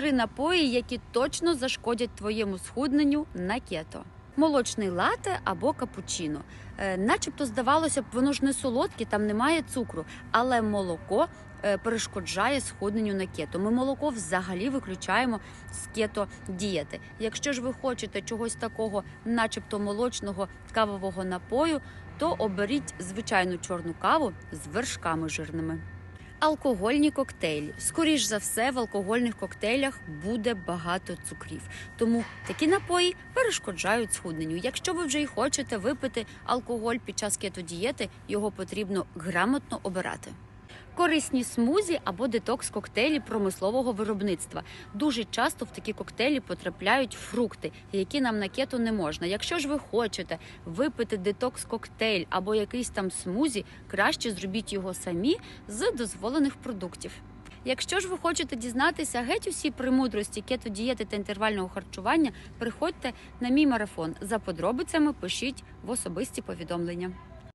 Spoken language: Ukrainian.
Топ-3 напої, які точно зашкодять твоєму схудненню на кето. Молочний лате або капучино. Е, начебто здавалося б, воно ж не солодке, там немає цукру, але молоко е, перешкоджає схудненню на кето. Ми молоко взагалі виключаємо з кето дієти. Якщо ж ви хочете чогось такого, начебто молочного кавового напою, то оберіть звичайну чорну каву з вершками жирними. Алкогольні коктейлі. Скоріш за все, в алкогольних коктейлях буде багато цукрів. Тому такі напої перешкоджають схудненню. Якщо ви вже й хочете випити алкоголь під час кетодієти, його потрібно грамотно обирати. Корисні смузі або детокс-коктейлі промислового виробництва. Дуже часто в такі коктейлі потрапляють фрукти, які нам на кето не можна. Якщо ж ви хочете випити детокс-коктейль або якийсь там смузі, краще зробіть його самі з дозволених продуктів. Якщо ж ви хочете дізнатися геть усі премудрості кетодієти та інтервального харчування, приходьте на мій марафон. За подробицями пишіть в особисті повідомлення.